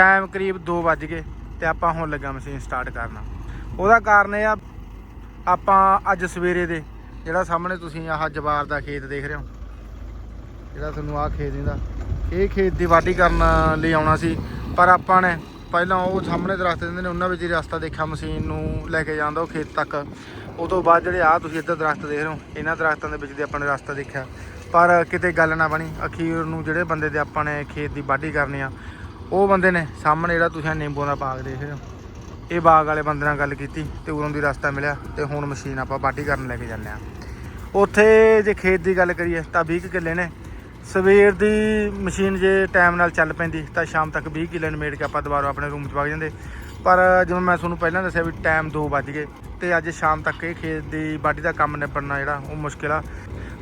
Time ਕਰੀਬ 2 ਵੱਜ ਗਏ ਤੇ ਆਪਾਂ ਹੁਣ ਲੱਗਾ ਮਸ਼ੀਨ ਸਟਾਰਟ ਕਰਨਾ। ਉਹਦਾ ਕਾਰਨ ਇਹ ਆ, ਆਪਾਂ ਅੱਜ ਸਵੇਰੇ ਦੇ, ਜਿਹੜਾ ਸਾਹਮਣੇ ਤੁਸੀਂ ਆਹ ਜਵਾਰ ਦਾ ਖੇਤ ਦੇਖ ਰਹੇ ਹੋ, ਜਿਹੜਾ ਤੁਹਾਨੂੰ ਆਹ ਖੇਤ ਦਿੰਦਾ, ਇਹ ਖੇਤ ਦੀ ਵਾਢੀ ਕਰਨ ਲਈ ਆਉਣਾ ਸੀ, ਪਰ ਆਪਾਂ ਨੇ ਪਹਿਲਾਂ ਉਹ ਸਾਹਮਣੇ ਦਰਖਤ ਦਿੰਦੇ ਨੇ, ਉਹਨਾਂ ਵਿੱਚ ਹੀ ਰਸਤਾ ਦੇਖਿਆ, ਮਸ਼ੀਨ ਨੂੰ ਲੈ ਕੇ ਜਾਂਦਾ ਉਹ ਖੇਤ ਤੱਕ। ਉਹ ਤੋਂ ਬਾਅਦ ਜਿਹੜੇ ਆ ਤੁਸੀਂ ਇੱਧਰ ਦਰਖਤ ਦੇਖ ਰਹੇ ਹੋ, ਇਹਨਾਂ ਦਰਖਤਾਂ ਦੇ ਵਿੱਚ ਦੀ ਆਪਾਂ ਨੇ ਰਸਤਾ ਦੇਖਿਆ। ਪਰ ਕਿਤੇ ਗੱਲ ਨਾ ਬਣੀ, ਅਖੀਰ ਨੂੰ ਜਿਹੜੇ ਬੰਦੇ ਦੇ ਆਪਾਂ ਨੇ ਖੇਤ ਦੀ ਵਾਢੀ ਕਰਨੀ ਆ ਉਹ ਬੰਦੇ ਨੇ ਸਾਹਮਣੇ ਜਿਹੜਾ ਤੁਸੀਂ ਆਹ ਨਿੰਬੂਆਂ ਦਾ ਬਾਗ ਦੇਖ ਰਹੇ ਹੋ। ਇਹ ਬਾਗ ਵਾਲੇ ਬੰਦੇ ਨਾਲ ਗੱਲ ਕੀਤੀ ਤੇ ਉਦੋਂ ਦੀ ਰਸਤਾ ਮਿਲਿਆ ਤੇ ਹੁਣ ਮਸ਼ੀਨ ਆਪਾਂ ਬਾਟੀ ਕਰਨ ਲੈ ਕੇ ਜਾਂਦੇ ਆ ਉੱਥੇ ਜੇ ਖੇਤ ਦੀ ਗੱਲ ਕਰੀਏ ਤਾਂ 20 ਕੁ ਕਿੱਲੇ ਨੇ। ਸਵੇਰ ਦੀ ਮਸ਼ੀਨ ਜੇ ਟਾਈਮ ਨਾਲ ਚੱਲ ਪੈਂਦੀ ਤਾਂ ਸ਼ਾਮ ਤੱਕ 20 ਕਿੱਲੇ ਨਿਮੇੜ ਕੇ ਆਪਾਂ ਦੁਬਾਰਾ ਆਪਣੇ ਰੂਮ 'ਚ ਵਗ ਜਾਂਦੇ। ਪਰ ਜਿਵੇਂ ਮੈਂ ਤੁਹਾਨੂੰ ਪਹਿਲਾਂ ਦੱਸਿਆ ਵੀ ਟਾਈਮ 2 ਵੱਜ ਗਏ ਤੇ ਅੱਜ ਸ਼ਾਮ ਤੱਕ ਇਹ ਖੇਤ ਦੀ ਵਾਢੀ ਦਾ ਕੰਮ ਨਿਬੜਨਾ ਜਿਹੜਾ ਉਹ ਮੁਸ਼ਕਿਲ ਆ।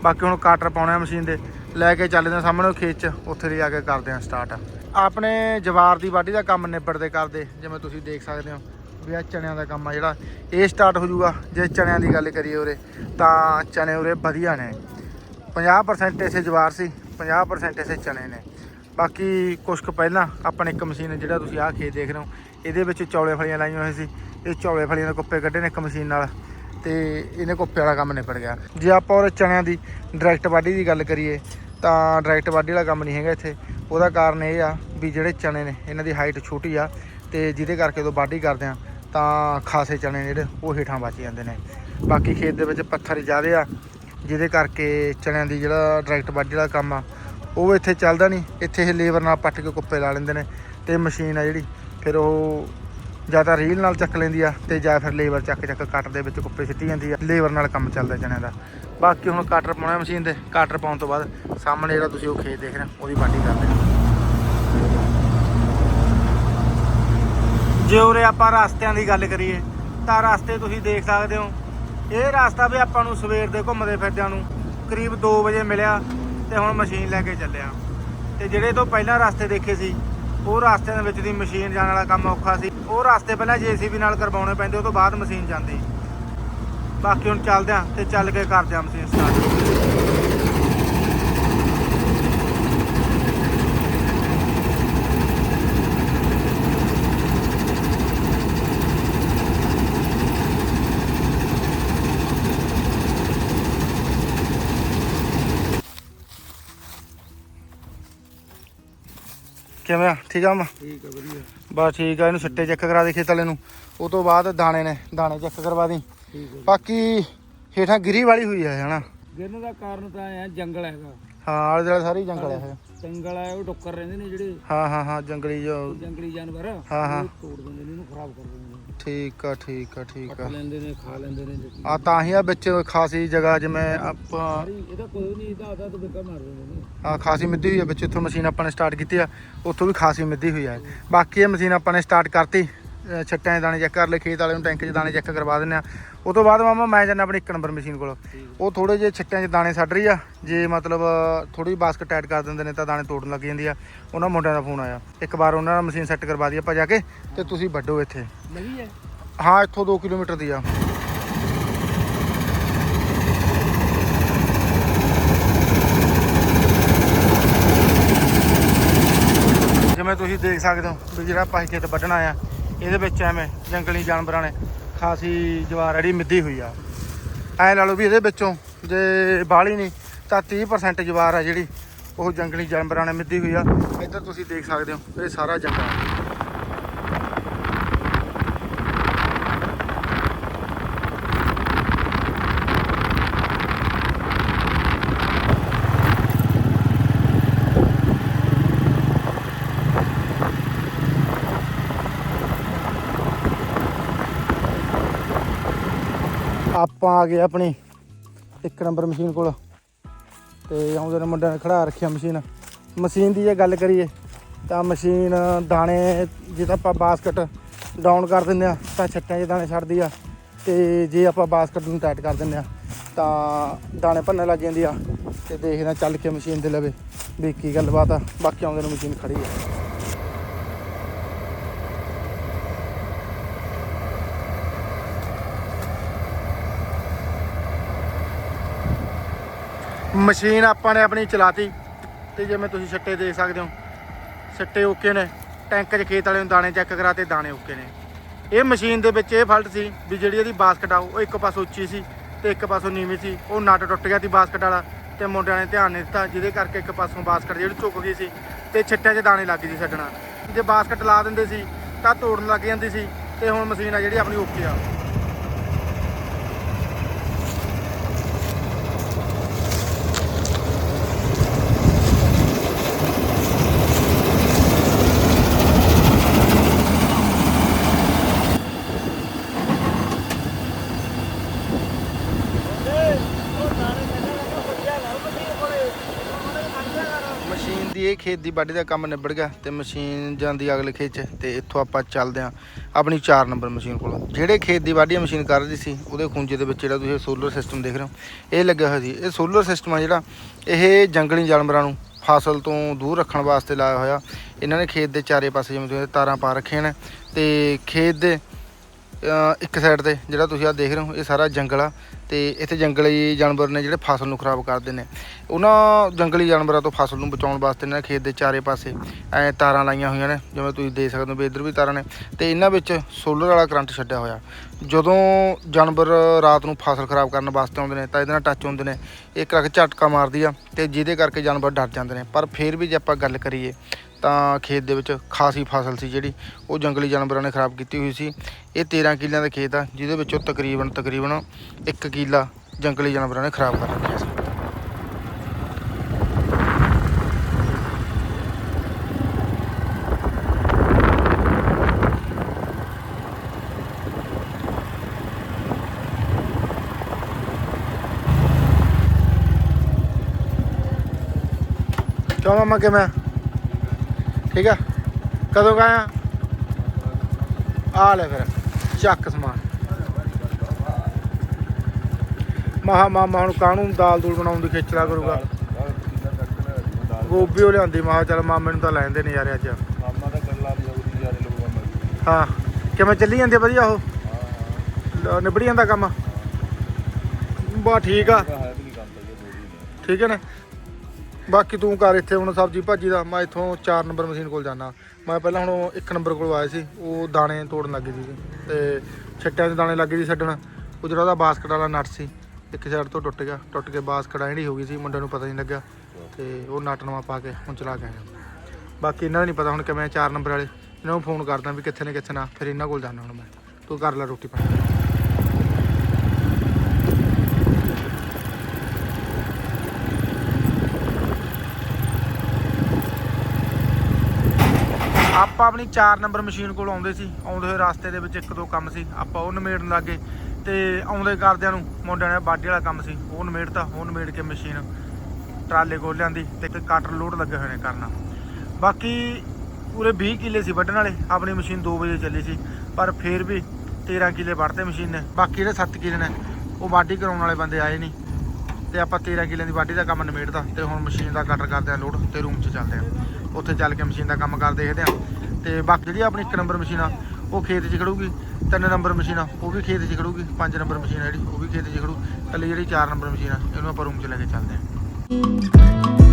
ਬਾਕੀ ਹੁਣ ਕਾਟਰ ਪਾਉਣਾ ਮਸ਼ੀਨ ਦੇ। ਲੈ ਕੇ ਚੱਲਦੇ ਹਾਂ ਸਾਹਮਣੇ ਉਹ ਖੇਤ 'ਚ, ਉੱਥੇ ਦੀ ਆ ਕੇ ਕਰਦੇ ਹਾਂ ਸਟਾਰਟ ਆਪਣੇ ਜਵਾਰ ਦੀ ਵਾਢੀ ਦਾ ਕੰਮ ਨਿਬੜਦੇ ਕਰਦੇ, ਜਿਵੇਂ ਤੁਸੀਂ ਦੇਖ ਸਕਦੇ ਹੋ ਵੀ ਆ ਚਣਿਆਂ ਦਾ ਕੰਮ ਆ ਜਿਹੜਾ, ਇਹ ਸਟਾਰਟ ਹੋ ਜਾਊਗਾ, ਜੇ ਚਣਿਆਂ ਦੀ ਗੱਲ ਕਰੀਏ ਉਰੇ, ਤਾਂ ਚਣੇ ਉਰੇ ਵਧੀਆ ਨੇ। 50% ਇਸੇ ਜਵਾਰ ਸੀ 50% ਇਸੇ ਚਣੇ ਨੇ। ਬਾਕੀ ਕੁਛ ਕੁ ਪਹਿਲਾਂ, ਆਪਣੇ ਇੱਕ ਮਸ਼ੀਨ ਜਿਹੜਾ ਤੁਸੀਂ ਆਹ ਖੇਤ ਦੇਖ ਰਹੇ ਹੋ, ਇਹਦੇ ਵਿੱਚ ਚੌਲੇ ਫਲੀਆਂ ਲਾਈਆਂ ਹੋਈਆਂ ਸੀ, ਇਹ ਚੌਲੇ ਫਲੀਆਂ ਦੇ ਕੁੱਪੇ ਕੱਢੇ ਨੇ ਇੱਕ ਮਸ਼ੀਨ ਨਾਲ, ਤੇ ਇਹਨੇ ਕੁੱਪੇ ਵਾਲਾ ਕੰਮ ਨਿਪਟ ਗਿਆ। ਜੇ ਆਪਾਂ ਉਹ ਚਣਿਆਂ ਦੀ ਡਾਇਰੈਕਟ ਵਾਢੀ ਦੀ ਗੱਲ ਕਰੀਏ, ਤਾਂ ਡਾਇਰੈਕਟ ਵਾਢੀ ਵਾਲਾ ਕੰਮ ਨਹੀਂ ਹੈਗਾ ਇੱਥੇ। ਉਹਦਾ ਕਾਰਨ ਇਹ ਆ ਵੀ ਜਿਹੜੇ ਚਣੇ ਨੇ, ਇਹਨਾਂ ਦੀ ਹਾਈਟ ਛੋਟੀ ਆ ਤੇ ਜਿਹਦੇ ਕਰਕੇ ਜਦੋਂ ਵਾਢੀ ਕਰਦੇ ਆ, ਤਾਂ ਖਾਸੇ ਚਣੇ ਜਿਹੜੇ ਉਹ ਹੇਠਾਂ ਬਚ ਜਾਂਦੇ ਨੇ। ਬਾਕੀ ਖੇਤ ਦੇ ਵਿੱਚ ਪੱਥਰ ਜ਼ਿਆਦੇ ਆ, ਜਿਹਦੇ ਕਰਕੇ ਚਣਿਆਂ ਦੀ ਜਿਹੜਾ ਡਾਇਰੈਕਟ ਵਾਢੀ ਵਾਲਾ ਕੰਮ ਆ, ਉਹ ਇੱਥੇ ਚੱਲਦਾ ਨਹੀਂ। ਇੱਥੇ ਇਹ ਲੇਬਰ ਨਾਲ ਪੱਟ ਕੇ ਕੁੱਪੇ ਲਾ ਲੈਂਦੇ ਨੇ ਤੇ ਮਸ਼ੀਨ ਆ ਜਿਹੜੀ, ਫਿਰ ਉਹ ਜਾਂ ਤਾਂ ਰੀਲ ਨਾਲ ਚੱਕ ਲੈਂਦੀ ਆ ਤੇ ਜਾਂ ਫਿਰ ਲੇਬਰ ਚੱਕ ਚੱਕ ਕੱਟ ਦੇ ਵਿੱਚ ਕੁੱਪੇ ਸਿੱਟੀ ਜਾਂਦੀ ਆ। ਲੇਬਰ ਨਾਲ ਕੰਮ ਚੱਲਦਾ ਚਣਿਆਂ ਦਾ। ਬਾਕੀ ਹੁਣ ਕਾਟਰ ਪਾਉਣਾ ਮਸ਼ੀਨ ਦੇ ਕਾਟਰ ਪਾਉਣ ਤੋਂ ਬਾਅਦ ਸਾਹਮਣੇ ਜਿਹੜਾ ਤੁਸੀਂ ਉਹ ਖੇਤ ਦੇਖ ਰਹੇ ਹੋ, ਉਹਦੀ ਵਾਢੀ ਕਰਦੇ ਆ ਜੇ ਉਰੇ ਆਪਾਂ ਰਸਤਿਆਂ ਦੀ ਗੱਲ ਕਰੀਏ, ਤਾਂ ਰਸਤੇ ਤੁਸੀਂ ਦੇਖ ਸਕਦੇ ਹੋ, ਇਹ ਰਸਤਾ ਵੀ ਆਪਾਂ ਨੂੰ ਸਵੇਰ ਦੇ ਘੁੰਮਦੇ ਫਿਰਦਿਆਂ ਨੂੰ ਕਰੀਬ 2 ਵਜੇ ਮਿਲਿਆ ਤੇ ਹੁਣ ਮਸ਼ੀਨ ਲੈ ਕੇ ਚੱਲਿਆ। ਤੇ ਜਿਹੜੇ ਤੋਂ ਪਹਿਲਾਂ ਰਸਤੇ ਦੇਖੇ ਸੀ, ਉਹ ਰਸਤਿਆਂ ਦੇ ਵਿੱਚ ਦੀ ਮਸ਼ੀਨ ਜਾਣ ਵਾਲਾ ਕੰਮ ਔਖਾ ਸੀ। ਉਹ ਰਸਤੇ ਪਹਿਲਾਂ ਜੀਸੀਬੀ ਨਾਲ ਕਰਵਾਉਣੇ ਪੈਂਦੇ, ਉਹ ਤੋਂ ਬਾਅਦ ਮਸ਼ੀਨ ਜਾਂਦੀ। ਬਾਕੀ ਹੁਣ ਚੱਲਦੇ ਆ ਤੇ ਚੱਲ ਕੇ ਕਰਦੇ ਆ ਮਸ਼ੀਨ ਸਟਾਰਟ ਕਿਵੇਂ ਆ? ਠੀਕ ਆ ਮਾ ਠੀਕ ਹੈ ਵਧੀਆ। ਬਸ ਠੀਕ ਆ ਇਹਨੂੰ ਸਿੱਟੇ ਚੈੱਕ ਕਰਾ ਦੇ ਖੇਤ ਵਾਲੇ ਨੂੰ। ਉਹ ਤੋਂ ਬਾਅਦ ਦਾਣੇ ਨੇ ਦਾਣੇ ਚੈੱਕ ਕਰਵਾ ਦੀ ਠੀਕ ਹੈ ਬਾਕੀ ਹੇਠਾਂ ਗਿਰੀ ਵਾਲੀ ਹੋਈ ਹੈ ਹਨਾ? ਗਿਰਨ ਦਾ ਕਾਰਨ ਤਾਂ ਐ ਜੰਗਲ ਹੈਗਾ। ਹਾਂ ਆਲੇ ਦੁਆਲੇ ਸਾਰੀ ਜੰਗਲ ਹੈ ਜੰਗਲ ਹੈ ਉਹ ਡੁੱਕਰ ਰਹਿੰਦੇ ਨੇ ਜਿਹੜੇ ਹਾਂ ਹਾਂ ਹਾਂ ਜੰਗਲੀ ਜੋ ਜੰਗਲੀ ਜਾਨਵਰ ਹਾਂ, ਹਾਂ। ਤੋੜ ਦਿੰਦੇ ਨੇ ਇਹਨੂੰ ਖਰਾਬ ਕਰ ਦਿੰਦੇ ਨੇ। ਠੀਕ ਆ ਠੀਕ ਆ ਠੀਕ ਕੱਟ ਆ। ਲੈਂਦੇ ਨੇ ਖਾ ਲੈਂਦੇ ਨੇ ਆ ਤਾਂ ਹੀ ਆ ਵਿੱਚ ਖਾਸੀ ਜਗ੍ਹਾ ਜਿਵੇਂ ਆਪਾਂ ਸਾਰੀ ਇਹਦਾ ਕੋਈ ਨਹੀਂ ਇਹਦਾ ਆਦਾ ਤਾਂ ਬਿੱਕਾ ਮਾਰ ਦਿੰਦੇ ਨੇ। ਆ ਖਾਸੀ ਮਿੱਦੀ ਹੋਈ ਆ ਵਿੱਚ ਇੱਥੋਂ ਮਸ਼ੀਨ ਆਪਾਂ ਨੇ ਸਟਾਰਟ ਕੀਤੀ ਆ ਉੱਥੋਂ ਵੀ ਖਾਸੀ ਮਿੱਦੀ ਹੋਈ ਆ। ਬਾਕੀ ਇਹ ਮਸ਼ੀਨ ਆਪਾਂ ਨੇ ਸਟਾਰਟ ਕਰਤੀ। ਛੱਟਾਂ ਦੇ ਦਾਣੇ ਚੈੱਕ ਕਰ ਲਏ ਖੇਤ ਵਾਲੇ ਨੂੰ ਟੈਂਕ 'ਚ ਦਾਣੇ ਚੈੱਕ ਕਰਵਾ ਦਿੰਦੇ ਆ ਉਹ ਤੋਂ ਬਾਅਦ ਮਾਮਾ ਮੈਂ ਜਾਂਦਾ ਆਪਣੀ ਇੱਕ ਨੰਬਰ ਮਸ਼ੀਨ ਕੋਲ। ਉਹ ਥੋੜੇ ਜਿਹੇ ਛੱਟਿਆਂ 'ਚ ਦਾਣੇ ਛੱਡ ਰਹੀ ਆ। ਜੇ ਮਤਲਬ ਥੋੜੀ ਬਾਸਕਟ ਟਾਈਟ ਕਰ ਦਿੰਦੇ ਨੇ ਤਾਂ ਦਾਣੇ ਤੋੜਨ ਲੱਗ ਜਾਂਦੀ ਆ। ਉਹਨਾਂ ਮੁੰਡਿਆਂ ਦਾ ਫੋਨ ਆਇਆ। ਇੱਕ ਵਾਰ ਉਹਨਾਂ ਨਾਲ ਮਸ਼ੀਨ ਸੈੱਟ ਕਰਵਾ ਦੀ ਆਪਾਂ ਜਾ ਕੇ ਤੇ ਤੁਸੀਂ ਵੱਢੋ ਇੱਥੇ। ਨਹੀਂ ਹੈ? ਹਾਂ ਇੱਥੋਂ 2 ਕਿਲੋਮੀਟਰ ਦੀ ਆ। ਜਿਵੇਂ ਤੁਸੀਂ ਦੇਖ ਸਕਦੇ ਹੋ ਵੀ ਜਿਹੜਾ ਪਾਹੀ ਖੇਤ ਵੱਢਣਾ ਆ ਇਹਦੇ ਵਿੱਚ ਐਵੇਂ ਜੰਗਲੀ ਜਾਨਵਰਾਂ ਨੇ ਖਾਸੀ ਜਵਾਰ ਜਿਹੜੀ ਮਿੱਦੀ ਹੋਈ ਆ। ਐ ਲਾ ਲਓ ਵੀ ਇਹਦੇ ਵਿੱਚੋਂ ਜੇ ਬਾਹਲੀ ਨਹੀਂ, ਤਾਂ 30% ਜਵਾਰ ਆ ਜਿਹੜੀ ਉਹ ਜੰਗਲੀ ਜਾਨਵਰਾਂ ਨੇ ਮਿੱਦੀ ਹੋਈ ਆ। ਇੱਧਰ ਤੁਸੀਂ ਦੇਖ ਸਕਦੇ ਹੋ, ਇਹ ਸਾਰਾ ਜੰਗਲ ਆਪਾਂ ਆ ਗਏ ਆਪਣੀ ਇੱਕ ਨੰਬਰ ਮਸ਼ੀਨ ਕੋਲ ਤੇ ਆਉਂਦੇ ਨੇ ਮੁੰਡਿਆਂ ਨੇ ਖੜਾ ਰੱਖਿਆ ਮਸ਼ੀਨ। ਮਸ਼ੀਨ ਦੀ ਜੇ ਗੱਲ ਕਰੀਏ ਤਾਂ ਮਸ਼ੀਨ ਦਾਣੇ ਜੇ ਤਾਂ ਆਪਾਂ ਬਾਸਕਟ ਡਾਊਨ ਕਰ ਦਿੰਦੇ ਆ ਤਾਂ ਛੱਟਾਂ 'ਚ ਦਾਣੇ ਛੱਡਦੀ ਆ ਤੇ ਜੇ ਆਪਾਂ ਬਾਸਕਟ ਨੂੰ ਟਾਈਟ ਕਰ ਦਿੰਦੇ ਆ ਤਾਂ ਦਾਣੇ ਭੰਨਣ ਲੱਗ ਜਾਂਦੀ ਆ ਤੇ ਦੇਖਦੇ ਆ ਚੱਲ ਕੇ ਮਸ਼ੀਨ ਦੇ ਲਵੇ ਵੀ ਕੀ ਗੱਲਬਾਤ ਆ। ਬਾਕੀ ਆਉਂਦੇ ਨੇ ਮਸ਼ੀਨ ਖੜੀ ਆ। ਮਸ਼ੀਨ ਆਪਾਂ ਨੇ ਆਪਣੀ ਚਲਾਤੀ ਤੇ ਜਿਵੇਂ ਤੁਸੀਂ ਛੱਟੇ ਦੇਖ ਸਕਦੇ ਹੋ ਛੱਟੇ ਓਕੇ ਨੇ, ਟੈਂਕ 'ਚ ਖੇਤ ਵਾਲੇ ਨੂੰ ਦਾਣੇ ਚੈੱਕ ਕਰਾਤੇ, ਦਾਣੇ ਓਕੇ ਨੇ। ਇਹ ਮਸ਼ੀਨ ਦੇ ਵਿੱਚ ਇਹ ਫਲਟ ਸੀ ਵੀ ਜਿਹੜੀ ਇਹਦੀ ਬਾਸਕਟ ਆ, ਉਹ ਇੱਕ ਪਾਸੋਂ ਉੱਚੀ ਸੀ ਤੇ ਇੱਕ ਪਾਸੋਂ ਨੀਵੀਂ ਸੀ, ਉਹ ਨਟ ਟੁੱਟ ਗਿਆ ਸੀ ਬਾਸਕਟ ਵਾਲਾ ਤੇ ਮੁੰਡਿਆਂ ਨੇ ਧਿਆਨ ਨਹੀਂ ਦਿੱਤਾ, ਜਿਹਦੇ ਕਰਕੇ ਇੱਕ ਪਾਸੋਂ ਬਾਸਕਟ ਜਿਹੜੀ ਝੁਕ ਗਈ ਸੀ ਤੇ ਛਿੱਟਿਆਂ 'ਚ ਦਾਣੇ ਲੱਗ ਗਈ ਸੀ ਛੱਡਣਾ। ਜੇ ਬਾਸਕਟ ਲਾ ਦਿੰਦੇ ਸੀ ਤਾਂ ਤੋੜਨ ਲੱਗ ਜਾਂਦੀ ਸੀ ਤੇ ਹੁਣ ਮਸ਼ੀਨ ਆ ਜਿਹੜੀ ਆਪਣੀ ਓਕੇ ਆ ਮਸ਼ੀਨ ਦੀ ਇਹ ਖੇਤ ਦੀ ਵਾਢੀ ਦਾ ਕੰਮ ਨਿਬੜ ਗਿਆ ਤੇ ਮਸ਼ੀਨ ਜਾਂਦੀ ਅਗਲੇ ਖੇਤ 'ਚ ਤੇ ਇੱਥੋਂ ਆਪਾਂ ਚੱਲਦੇ ਆਂ ਆਪਣੀ 4 ਨੰਬਰ ਮਸ਼ੀਨ ਕੋਲ। ਜਿਹੜੇ ਖੇਤ ਦੀ ਵਾਢੀ ਮਸ਼ੀਨ ਕਰ ਰਹੀ ਸੀ, ਉਹਦੇ ਖੁੰਝੇ ਦੇ ਵਿੱਚ ਜਿਹੜਾ ਤੁਸੀਂ ਸੋਲਰ ਸਿਸਟਮ ਦੇਖ ਰਹੇ ਹੋ, ਇਹ ਲੱਗਿਆ ਹੋਇਆ ਸੀ। ਇਹ ਸੋਲਰ ਸਿਸਟਮ ਆ ਜਿਹੜਾ, ਇਹ ਜੰਗਲੀ ਜਾਨਵਰਾਂ ਨੂੰ ਫਸਲ ਤੋਂ ਦੂਰ ਰੱਖਣ ਵਾਸਤੇ ਲਾਇਆ ਹੋਇਆ। ਇਹਨਾਂ ਨੇ ਖੇਤ ਦੇ ਚਾਰੇ ਪਾਸੇ ਜਿਵੇਂ ਤੁਸੀਂ ਤਾਰਾਂ ਪਾ ਰੱਖੀਆਂ ਨੇ ਤੇ ਖੇਤ ਦੇ ਇੱਕ ਸਾਈਡ ਤੇ ਜਿਹੜਾ ਤੁਸੀਂ ਆ ਦੇਖ ਰਹੇ ਹੋ, ਇਹ ਸਾਰਾ ਜੰਗਲ ਆ ਤੇ ਇੱਥੇ ਜੰਗਲੀ ਜਾਨਵਰ ਨੇ ਜਿਹੜੇ ਫਸਲ ਨੂੰ ਖਰਾਬ ਕਰਦੇ ਨੇ। ਉਹਨਾਂ ਜੰਗਲੀ ਜਾਨਵਰਾਂ ਤੋਂ ਫਸਲ ਨੂੰ ਬਚਾਉਣ ਵਾਸਤੇ ਇਹਨਾਂ ਨੇ ਖੇਤ ਦੇ ਚਾਰੇ ਪਾਸੇ ਐ ਤਾਰਾਂ ਲਾਈਆਂ ਹੋਈਆਂ ਨੇ, ਜਿਵੇਂ ਤੁਸੀਂ ਦੇਖ ਸਕਦੇ ਹੋ ਵੀ ਇੱਧਰ ਵੀ ਤਾਰਾਂ ਨੇ ਤੇ ਇਹਨਾਂ ਵਿੱਚ ਸੋਲਰ ਵਾਲਾ ਕਰੰਟ ਛੱਡਿਆ ਹੋਇਆ। ਜਦੋਂ ਜਾਨਵਰ ਰਾਤ ਨੂੰ ਫਸਲ ਖਰਾਬ ਕਰਨ ਵਾਸਤੇ ਆਉਂਦੇ ਨੇ, ਤਾਂ ਇਹਦੇ ਨਾਲ ਟੱਚ ਹੁੰਦੇ ਨੇ। ਇਹ ਕਰਕੇ ਝਟਕਾ ਮਾਰਦੀ ਆ ਤੇ ਜਿਹਦੇ ਕਰਕੇ ਜਾਨਵਰ ਡਰ ਜਾਂਦੇ ਨੇ। ਪਰ ਫਿਰ ਵੀ ਜੇ ਆਪਾਂ ਗੱਲ ਕਰੀਏ ਤਾਂ ਖੇਤ ਦੇ ਵਿੱਚ ਖਾਸੀ ਫਸਲ ਸੀ ਜਿਹੜੀ, ਉਹ ਜੰਗਲੀ ਜਾਨਵਰਾਂ ਨੇ ਖਰਾਬ ਕੀਤੀ ਹੋਈ ਸੀ। ਇਹ 13 ਕਿੱਲਿਆਂ ਦਾ ਖੇਤ ਆ, ਜਿਹਦੇ ਵਿੱਚੋਂ ਤਕਰੀਬਨ ਤਕਰੀਬਨ 1 ਕਿੱਲਾ ਜੰਗਲੀ ਜਾਨਵਰਾਂ ਨੇ ਖਰਾਬ ਕਰ ਰੱਖਿਆ ਸੀ। ਕਿਉਂ ਮਾਮਾ, ਕਿਵੇਂ ਠੀਕ ਆ? ਕਦੋਂ ਗਾਇਆ ਆ ਲੈ ਫਿਰ ਚੱਕ ਸਮਾਨ। ਮਹਾ ਮਾਮਾ ਹੁਣ ਕਾਹਨੂੰ ਦਾਲ ਦੂਲ ਬਣਾਉਣ ਦੀ ਖੇਚਲਾ ਕਰੂਗਾ? ਗੋਭੀ ਉਹ ਲਿਆਂਦੀ ਮਹਾ ਚੱਲ ਮਾਮੇ ਨੂੰ ਤਾਂ ਲੈਂਦੇ ਨਹੀਂ ਯਾਰ ਅੱਜ। ਮਾਮਾ ਦਾ ਗੱਲਾਂ ਦੀ ਉਹਦੀ ਯਾਰੇ ਲੋਕਾਂ ਦਾ ਹਾਂ ਕਿਵੇਂ ਚੱਲੀ ਜਾਂਦੀ ਵਧੀਆ ਉਹ? ਨਿਬੜੀ ਜਾਂਦਾ ਕੰਮ? ਬਾ ਠੀਕ ਆ। ਵੀ ਤੇ ਠੀਕ ਹੈ ਨਾ? ਬਾਕੀ ਤੂੰ ਕਰ ਇੱਥੇ ਹੁਣ ਸਬਜੀ ਭਾਜੀ ਦਾ, ਮੈਂ ਇੱਥੋਂ 4 ਨੰਬਰ ਮਸ਼ੀਨ ਕੋਲ ਜਾਣਾ ਮੈਂ ਪਹਿਲਾਂ ਹੁਣ 1 ਨੰਬਰ ਕੋਲ ਆਇਆ ਸੀ, ਉਹ ਦਾਣੇ ਤੋੜਨ ਲੱਗੀ ਸੀ। ਤੇ ਛੱਟਿਆਂ ਦੇ ਦਾਣੇ ਲੱਗੇ ਸੀ ਛੱਡਣ। ਉਹ ਜਿਹੜਾ ਉਹਦਾ ਬਾਸਕਟ ਵਾਲਾ ਨਟ ਸੀ, ਇੱਕ ਸਾਈਡ ਤੋਂ ਟੁੱਟ ਗਿਆ। ਟੁੱਟ ਕੇ ਬਾਸਕਟ ਐਂਡੀ ਹੋ ਗਈ ਸੀ, ਮੁੰਡੇ ਨੂੰ ਪਤਾ ਨਹੀਂ ਲੱਗਿਆ। ਤੇ ਉਹ ਨਟ ਨਵਾਂ ਪਾ ਕੇ ਹੁਣ ਚਲਾ ਕੇ ਆਇਆ ਬਾਕੀ ਇਹਨਾਂ ਦਾ ਨਹੀਂ ਪਤਾ ਹੁਣ ਕਿਵੇਂ 4 ਨੰਬਰ ਵਾਲੇ। ਇਹਨਾਂ ਨੂੰ ਫੋਨ ਕਰਦਾ ਵੀ ਕਿੱਥੇ ਨੇ ਕਿੱਥੇ ਨਾ, ਫਿਰ ਇਹਨਾਂ ਕੋਲ ਜਾਣਾ ਹੁਣ ਮੈਂ। ਤੂੰ ਕਰ ਲੈ ਰੋਟੀ ਪਾਣੀ। ਆਪਾਂ ਆਪਣੀ 4 ਨੰਬਰ ਮਸ਼ੀਨ ਕੋਲ ਆਉਂਦੇ ਸੀ, ਆਉਂਦੇ ਹੋਏ ਰਸਤੇ ਦੇ ਵਿੱਚ ਇੱਕ ਦੋ ਕੰਮ ਸੀ, ਆਪਾਂ ਉਹ ਨਿਮੇੜਨ ਲੱਗੇ ਤੇ ਆਉਂਦੇ ਕਰਦਿਆਂ ਨੂੰ ਮੁੰਡਿਆਂ ਨੇ ਬਾਡੀ ਵਾਲਾ ਕੰਮ ਸੀ, ਉਹ ਨਿਮੇੜਤਾ, ਉਹ ਨਿਮੇੜ ਕੇ ਮਸ਼ੀਨ ਟਰਾਲੇ ਕੋਲ ਲਿਆਂਦੀ ਤੇ ਇੱਕ ਕਟਰ ਲੋਡ ਲੱਗੇ ਹੋਏ ਨੇ ਕਰਨਾ। ਬਾਕੀ ਪੂਰੇ 20 ਕਿੱਲੇ ਸੀ ਵੱਢਣ ਵਾਲੇ, ਆਪਣੀ ਮਸ਼ੀਨ 2 ਵਜੇ ਚੱਲੀ ਸੀ, ਪਰ ਫੇਰ ਵੀ 13 ਕਿੱਲੇ ਵੱਢਤੇ ਮਸ਼ੀਨ ਨੇ, ਬਾਕੀ ਜਿਹੜੇ 7 ਕਿੱਲੇ ਨੇ, ਉਹ ਵਾਢੀ ਕਰਾਉਣ ਵਾਲੇ ਬੰਦੇ ਆਏ ਨਹੀਂ ਤੇ ਆਪਾਂ 13 ਕਿੱਲੇ ਦੀ ਵਾਢੀ ਦਾ ਕੰਮ ਨਿਬੇੜਦਾ ਤੇ ਹੁਣ ਮਸ਼ੀਨ ਦਾ ਕਟਰ ਕਰਦੇ ਆ ਲੋਡ ਤੇ ਰੂਮ 'ਚ ਚੱਲਦੇ ਆ। ਉੱਥੇ ਚੱਲ ਕੇ ਮਸ਼ੀਨ ਦਾ ਕੰਮ ਕਰ ਦੇਖਦੇ ਆ ਤੇ ਬਾਕੀ ਜਿਹੜੀ ਆਪਣੀ ਇੱਕ ਨੰਬਰ ਮਸ਼ੀਨ ਆ, ਉਹ ਖੇਤ 'ਚ ਖੜੂਗੀ, ਤਿੰਨ ਨੰਬਰ ਮਸ਼ੀਨ ਆ, ਉਹ ਵੀ ਖੇਤ 'ਚ ਖੜੂਗੀ, ਪੰਜ ਨੰਬਰ ਮਸ਼ੀਨ ਆ ਜਿਹੜੀ, ਉਹ ਵੀ ਖੇਤ 'ਚ ਖੜੂ ਕੱਲੀ ਜਿਹੜੀ ਚਾਰ ਨੰਬਰ ਮਸ਼ੀਨ ਆ, ਇਹਨੂੰ ਆਪਾਂ ਰੂਮ 'ਚ ਲੈ ਕੇ ਚੱਲਦੇ ਆ